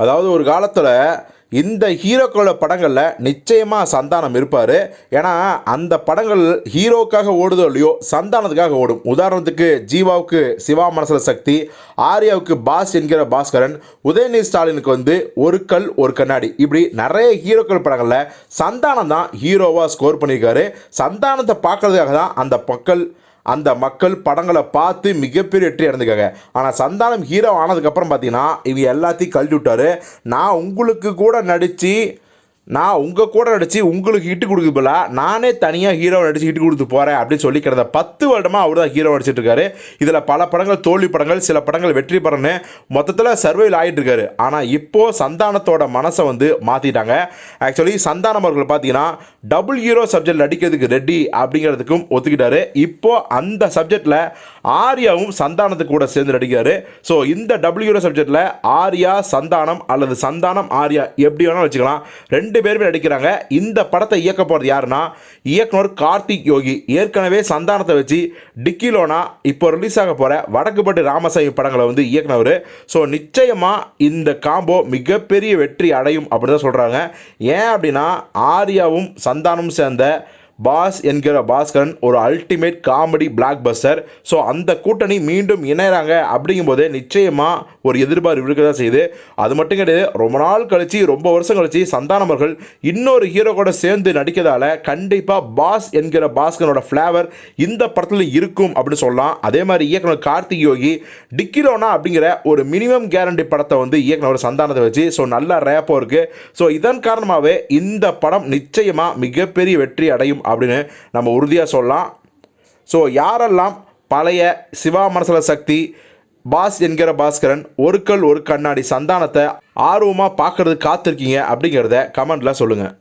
அதாவது ஒரு காலத்தில் இந்த ஹீரோக்களோட படங்களில் நிச்சயமாக சந்தானம் இருப்பார். ஏன்னா அந்த படங்கள் ஹீரோக்காக ஓடுதோ இல்லையோ சந்தானத்துக்காக ஓடும். உதாரணத்துக்கு ஜீவாவுக்கு சிவா மனசுல சக்தி ஆர்யாவுக்கு பாஸ் என்கிற பாஸ்கரன் உதயநிதி ஸ்டாலினுக்கு வந்து ஒரு கல் ஒரு கண்ணாடி. இப்படி நிறைய ஹீரோக்கள் படங்களில் சந்தானம் தான் ஹீரோவாக ஸ்கோர் பண்ணியிருக்காரு. சந்தானத்தை பார்க்கறதுக்காக தான் அந்த மக்கள் அந்த மக்கள் படங்களை பார்த்து மிகப்பெரிய வெற்றி அடைஞ்சுக்காங்க. ஆனால் சந்தானம் ஹீரோ ஆனதுக்கப்புறம் பார்த்தீங்கன்னா இவங்க எல்லாத்தையும் கழட்டி விட்டாரு. நான் உங்களுக்கு கூட நடித்து நான் உங்கள் கூட நடித்து உங்களுக்கு ஹிட்டு கொடுக்க போல நானே தனியாக ஹீரோ நடித்து ஹிட்டு கொடுத்து போகிறேன் அப்படின்னு சொல்லி கிடந்த பத்து வருடமாக அவர் தான் ஹீரோ நடிச்சிட்டு இருக்காரு. இதில் பல படங்கள் தோல்வி படங்கள் சில படங்கள் வெற்றி படம்னு மொத்தத்தில் சர்வையில் ஆகிட்டு இருக்காரு. ஆனால் இப்போது சந்தானத்தோட மனசை வந்து மாற்றிட்டாங்க ஆக்சுவலி சந்தானம் அவர்கள் பார்த்தீங்கன்னா டபுள் ஹீரோ சப்ஜெக்ட் நடிக்கிறதுக்கு ரெடி அப்படிங்கிறதுக்கும் ஒத்துக்கிட்டாரு. இப்போது அந்த சப்ஜெக்டில் ஆர்யாவும் சந்தானத்து கூட சேர்ந்து நடிக்கிறாரு. ஸோ இந்த டபுள் சப்ஜெக்டில் ஆர்யா சந்தானம் அல்லது சந்தானம் ஆர்யா எப்படி வேணாலும் வச்சுக்கலாம். ரெண்டு பேருமே நடிக்கிறாங்க. இந்த படத்தை இயக்க போகிறது யாருன்னா இயக்குனர் கார்த்திக் யோகி. ஏற்கனவே சந்தானத்தை வச்சு டிக்கிலோனா இப்போ ரிலீஸ் ஆக போகிற வடக்குப்பட்டு ராமசாமி படங்களை வந்து இயக்குனவர். ஸோ நிச்சயமாக இந்த காம்போ மிகப்பெரிய வெற்றி அடையும் அப்படி தான் சொல்கிறாங்க ஏன் அப்படின்னா ஆர்யாவும் சந்தானமும் சேர்ந்த பாஸ் என்கிற பாஸ்கரன் ஒரு ultimate comedy blockbuster so அந்த கூட்டணி மீண்டும் இணையறாங்க அப்படிங்கும்போது நிச்சயமாக ஒரு எதிர்பார்ப்பு இருக்க தான் செய்யுது. அது மட்டும் கிடையாது ரொம்ப நாள் கழிச்சு ரொம்ப வருஷம் கழிச்சு சந்தானம் அவர்கள் இன்னொரு ஹீரோ கூட சேர்ந்து நடிக்கிறதால கண்டிப்பாக பாஸ் என்கிற பாஸ்கரனோட ஃப்ளேவர் இந்த படத்தில் இருக்கும் அப்படின்னு சொல்லலாம். அதே மாதிரி இயக்குனர் கார்த்திக் யோகி டிக்கிலோனா அப்படிங்கிற ஒரு மினிமம் கேரண்டி படத்தை வந்து இயக்குனர் சந்தானத்தை வச்சு ஸோ நல்ல ரேப்போ இருக்குது ஸோ இதன் காரணமாகவே இந்த படம் நிச்சயமாக மிகப்பெரிய வெற்றி அடையும் அப்படின்னு நம்ம உறுதியாக சொல்லலாம். ஸோ யாரெல்லாம் பழைய சிவா மனசல சக்தி பாஸ் என்கிற பாஸ்கரன் ஒரு கல் ஒரு கண்ணாடி சந்தானத்தை ஆர்வமாக பார்க்கறது காத்திருக்கீங்க அப்படிங்கிறத கமெண்ட்டில் சொல்லுங்கள்